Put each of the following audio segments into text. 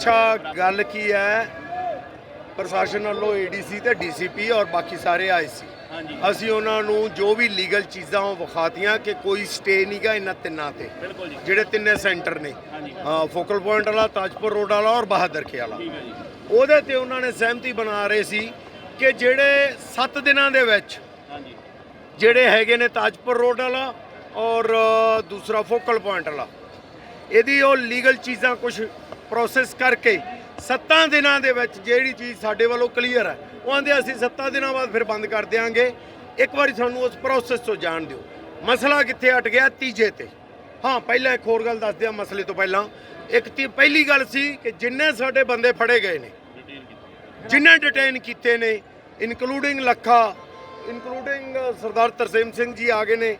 ਅੱਛਾ ਗੱਲ ਕੀ ਹੈ? ਪ੍ਰਸ਼ਾਸਨ ਵੱਲੋਂ ਏਡੀਸੀ ਤੇ ਡੀਸੀਪੀ ਔਰ ਬਾਕੀ ਸਾਰੇ ਆਏ ਸੀ ਅਸੀਂ ਉਹਨਾਂ ਨੂੰ ਜੋ ਵੀ ਲੀਗਲ ਚੀਜ਼ਾਂ ਉਹ ਵਿਖਾਤੀਆਂ ਕਿ ਕੋਈ ਸਟੇ ਨਹੀਂਗਾ ਇਹਨਾਂ ਤਿੰਨਾਂ ਤੇ। ਜਿਹੜੇ ਤਿੰਨੇ ਸੈਂਟਰ ਨੇ। ਫੋਕਲ ਪੁਆਇੰਟ ਵਾਲਾ ਤਾਜਪੁਰ ਰੋਡ ਵਾਲਾ ਔਰ ਬਹਾਦਰ ਕੇ ਵਾਲਾ। ਉਹਦੇ ਤੇ ਉਹਨਾਂ ਨੇ ਸਹਿਮਤੀ ਬਣਾ ਰਹੇ ਸੀ ਕਿ ਜਿਹੜੇ 7 ਦਿਨਾਂ ਦੇ ਵਿੱਚ ਜਿਹੜੇ ਹੈਗੇ ਨੇ ਤਾਜਪੁਰ ਰੋਡ ਵਾਲਾ ਔਰ ਦੂਸਰਾ ਫੋਕਲ ਪੁਆਇੰਟ ਵਾਲਾ। ਇਹਦੀ ਉਹ ਲੀਗਲ ਚੀਜ਼ਾਂ ਕੁਝ ਪ੍ਰੋਸੈਸ ਕਰਕੇ 7 ਦਿਨਾਂ ਦੇ ਵਿੱਚ ਜਿਹੜੀ ਚੀਜ਼ ਸਾਡੇ ਵੱਲੋਂ ਕਲੀਅਰ ਹੈ, ਉਹ ਆਂਦੇ ਅਸੀਂ 7 ਦਿਨਾਂ ਬਾਅਦ ਫਿਰ ਬੰਦ ਕਰ ਦਿਆਂਗੇ। ਇੱਕ ਵਾਰੀ ਸਾਨੂੰ ਉਸ ਪ੍ਰੋਸੈਸ ਤੋਂ ਜਾਣ ਦਿਓ। ਮਸਲਾ ਕਿੱਥੇ ਅਟ ਗਿਆ? ਤੀਜੇ ਤੇ। ਹਾਂ, ਪਹਿਲਾਂ ਇੱਕ ਹੋਰ ਗੱਲ ਦੱਸ ਦਿਆਂ ਮਸਲੇ ਤੋਂ ਪਹਿਲਾਂ। ਇੱਕ ਤੀ, ਪਹਿਲੀ ਗੱਲ ਸੀ ਕਿ ਜਿੰਨੇ ਸਾਡੇ ਬੰਦੇ ਫੜੇ ਗਏ ਨੇ ਡਿਟੇਲ ਜਿਨ੍ਹਾਂ ਡਿਟੇਨ ਕੀਤੇ ਨੇ ਇਨਕਲੂਡਿੰਗ ਲੱਖਾ ਇਨਕਲੂਡਿੰਗ ਸਰਦਾਰ ਤਰਸੇਮ ਸਿੰਘ ਜੀ ਆ ਗਏ ਨੇ।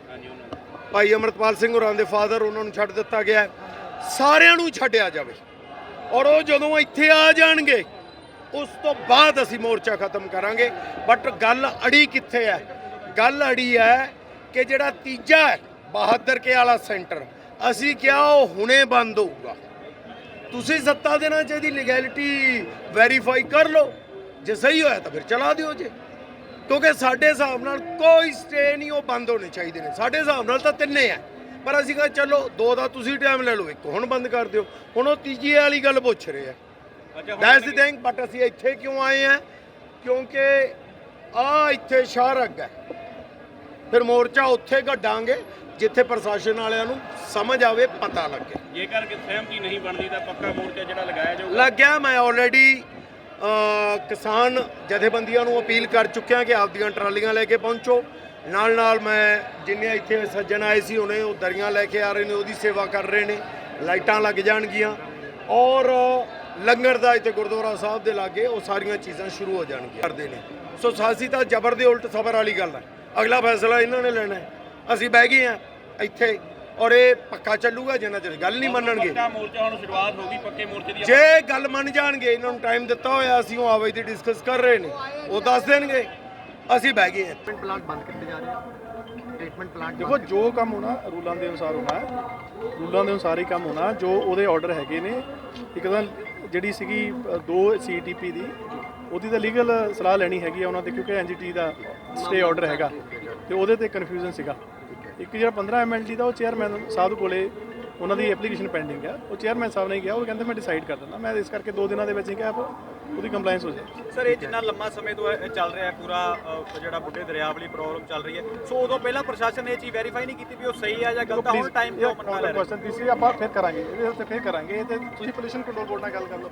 ਭਾਈ ਅਮਰਤਪਾਲ ਸਿੰਘ ਹੋਰਾਂ ਦੇ ਫਾਦਰ ਉਹਨਾਂ ਨੂੰ ਛੱਡ ਦਿੱਤਾ ਗਿਆ। ਸਾਰਿਆਂ ਨੂੰ ਛੱਡਿਆ ਜਾਵੇ। ਔਰ ਉਹ ਜਦੋਂ ਇੱਥੇ ਆ ਜਾਣਗੇ, ਉਸ ਤੋਂ ਬਾਅਦ ਅਸੀਂ ਮੋਰਚਾ ਖਤਮ ਕਰਾਂਗੇ। ਬਟ ਗੱਲ ਅੜੀ ਕਿੱਥੇ ਹੈ? ਗੱਲ ਅੜੀ ਹੈ ਕਿ ਜਿਹੜਾ ਤੀਜਾ ਹੈ, ਬਹਾਦਰ ਕੇ ਵਾਲਾ ਸੈਂਟਰ, ਅਸੀਂ ਕਿਹਾ ਉਹ ਹੁਣੇ ਬੰਦ ਹੋਊਗਾ। ਤੁਸੀਂ ਸੱਤਾ ਦੇਣਾ ਚਾਹੀਦੀ ਲੀਗੈਲਿਟੀ ਵੈਰੀਫਾਈ ਕਰ ਲਓ। ਜੇ ਸਹੀ ਹੋਇਆ ਤਾਂ ਫਿਰ ਚਲਾ ਦਿਓ ਜੇ। ਕਿਉਂਕਿ ਸਾਡੇ ਹਿਸਾਬ ਨਾਲ ਕੋਈ ਸਟੇ ਨਹੀਂ, ਉਹ ਬੰਦ ਹੋਣੇ ਚਾਹੀਦੇ ਨੇ। ਸਾਡੇ ਹਿਸਾਬ ਨਾਲ ਤਾਂ ਤਿੰਨੇ ਆ ਪਰ ਅਸੀਂ ਕਹਾਂ ਚਲੋ ਦੋ ਦਾ ਤੁਸੀਂ ਟਾਈਮ ਲੈ ਲਓ ਇੱਕ ਹੁਣ ਬੰਦ ਕਰ ਦਿਓ। ਹੁਣ ਉਹ ਤੀਜੀ ਵਾਲੀ ਗੱਲ ਪੁੱਛ ਰਹੇ ਆ। ਦੈਟਸ ਦੀ ਥਿੰਗ ਬਟ ਅਸੀਂ ਇੱਥੇ ਕਿਉਂ ਆਏ ਆ? ਕਿਉਂਕਿ ਆ ਇੱਥੇ ਸ਼ਾਹਰਗ ਹੈ। ਫਿਰ ਮੋਰਚਾ ਉੱਥੇ ਕੱਢਾਂਗੇ ਜਿੱਥੇ ਪ੍ਰਸ਼ਾਸਨ ਵਾਲਿਆਂ ਨੂੰ ਸਮਝ ਆਵੇ ਪਤਾ ਲੱਗੇ। ਜੇਕਰ ਕਿ ਸਹਿਮਤੀ ਨਹੀਂ ਬਣਦੀ ਤਾਂ ਪੱਕਾ ਮੋਰਚਾ ਜਿਹੜਾ ਲਗਾਇਆ ਜਾਊਗਾ। ਲੱਗ ਗਿਆ ਮੈਂ ਆਲਰੇਡੀ ਕਿਸਾਨ ਜਥੇਬੰਦੀਆਂ ਨੂੰ ਅਪੀਲ ਕਰ ਚੁੱਕਿਆ ਕਿ ਆਪਦੀਆਂ ਟਰਾਲੀਆਂ ਲੈ ਕੇ ਪਹੁੰਚੋ। ਨਾਲ ਨਾਲ ਮੈਂ ਜਿੰਨੇ ਇੱਥੇ ਸੱਜਣ ਆਏ ਸੀ ਉਹਨੇ ਉਹ ਦਰੀਆਂ ਲੈ ਕੇ ਆ ਰਹੇ ਨੇ ਉਹਦੀ ਸੇਵਾ ਕਰ ਰਹੇ ਨੇ ਲਾਈਟਾਂ ਲੱਗ ਜਾਣਗੀਆਂ। ਔਰ ਲੰਗਰ ਦਾ ਇੱਥੇ ਗੁਰਦੁਆਰਾ ਸਾਹਿਬ ਦੇ ਲਾਗੇ ਉਹ ਸਾਰੀਆਂ ਚੀਜ਼ਾਂ ਸ਼ੁਰੂ ਹੋ ਜਾਣਗੀਆਂ। ਕਰਦੇ ਨੇ। ਸੋ ਸਾਸੀ ਤਾਂ ਜ਼ਬਰ ਦੇ ਉਲਟ ਸਬਰ ਵਾਲੀ ਗੱਲ ਹੈ ਅਗਲਾ ਫੈਸਲਾ ਇਹਨਾਂ ਨੇ ਲੈਣਾ ਹੈ। ਅਸੀਂ ਬਹਿ ਗਏ ਆ ਇੱਥੇ ਔਰ ਇਹ ਪੱਕਾ ਚੱਲੂਗਾ ਜਿੰਨਾ ਚਿਰ ਗੱਲ ਨਹੀਂ ਮੰਨਣਗੇ। ਪੱਕਾ ਮੋਰਚਾ ਹੁਣ ਸ਼ੁਰੂਆਤ ਹੋ ਗਈ ਪੱਕੇ ਮੋਰਚੇ ਦੀ ਜੇ ਗੱਲ ਮੰਨ ਜਾਣਗੇ ਇਹਨਾਂ ਨੂੰ ਟਾਈਮ ਦਿੱਤਾ ਹੋਇਆ ਅਸੀਂ ਉਹ ਆਵੇ ਦੀ ਡਿਸਕਸ ਕਰ ਰਹੇ ਨੇ। ਉਹ ਦੱਸ ਦੇਣਗੇ। ਅਸੀਂ ਬਹਿ ਗਏ। ਟ੍ਰੀਟਮੈਂਟ ਪਲਾਂਟ ਬੰਦ ਕੀਤੇ ਜਾ ਰਹੇ ਆ। ਟ੍ਰੀਟਮੈਂਟ ਪਲਾਂਟ ਦੇਖੋ ਜੋ ਕੰਮ ਹੋਣਾ ਰੂਲਾਂ ਦੇ ਅਨੁਸਾਰ ਹੋਣਾ ਹੈ। ਰੂਲਾਂ ਦੇ ਅਨੁਸਾਰ ਹੀ ਕੰਮ ਹੋਣਾ ਜੋ ਉਹਦੇ ਆਰਡਰ ਹੈਗੇ ਨੇ ਇੱਕ ਤਾਂ ਜਿਹੜੀ ਸੀਗੀ ਅ, ਦੋ ਸੀਟੀਪੀ ਦੀ ਉਹਦੀ ਤਾਂ ਲੀਗਲ ਸਲਾਹ ਲੈਣੀ ਹੈਗੀ ਆ ਉਹਨਾਂ ਤੇ ਕਿਉਂਕਿ ਐਨਜੀਟੀ ਦਾ ਸਟੇ ਆਰਡਰ ਹੈਗਾ। ਤੇ ਉਹਦੇ ਤੇ ਕਨਫਿਊਜ਼ਨ ਸੀਗਾ। ਇੱਕ ਜਿਹੜਾ 15 ਐਮਐਲਡੀ ਦਾ ਉਹ ਚੇਅਰਮੈਨ ਸਾਹਿਬ ਕੋਲੇ ਉਹਨਾਂ ਦੀ ਐਪਲੀਕੇਸ਼ਨ ਪੈਂਡਿੰਗ ਆ। ਉਹ ਚੇਅਰਮੈਨ ਸਾਹਿਬ ਨੇ ਕਿਹਾ ਉਹ ਕਹਿੰਦੇ ਮੈਂ ਡਿਸਾਈਡ ਕਰ ਦਿੰਦਾ। ਮੈਂ ਇਸ ਕਰਕੇ ਦੋ ਦਿਨਾਂ ਦੇ ਵਿੱਚ ਹੀ ਕਿਹਾ ਉਹਦੀ ਕੰਪਲਾਈਂਸ ਹੋ ਜਾਏ ਸਰ ਇਹ ਜਿੰਨਾ ਲੰਮਾ ਸਮੇਂ ਤੋਂ ਚੱਲ ਰਿਹਾ ਹੈ ਪੂਰਾ ਜਿਹੜਾ ਬੁੱਢੇ ਦਰਿਆ ਵਾਲੀ ਪ੍ਰੋਬਲਮ ਚੱਲ ਰਹੀ ਹੈ। ਸੋ ਉਦੋਂ ਪਹਿਲਾਂ ਪ੍ਰਸ਼ਾਸਨ ਨੇ ਇਹ ਚੀਜ਼ ਵੈਰੀਫਾਈ ਨਹੀਂ ਕੀਤੀ ਵੀ ਉਹ ਸਹੀ ਹੈ ਜਾਂ ਗਲਤ ਹੈ ਹੁਣ ਟਾਈਮ ਕਿਉਂ ਮੰਨਣਾ ਲੈ ਰਿਹਾ ਕੁਐਸਚਨ ਸੀ ਆਪਾਂ ਫਿਰ ਕਰਾਂਗੇ ਇਹਦੇ ਉੱਤੇ ਫਿਰ ਕਰਾਂਗੇ। ਤੇ ਤੁਸੀਂ ਪੋਲੂਸ਼ਨ ਕੰਟਰੋਲ ਬੋਰਡ ਨਾਲ ਗੱਲ ਕਰ ਲਓ।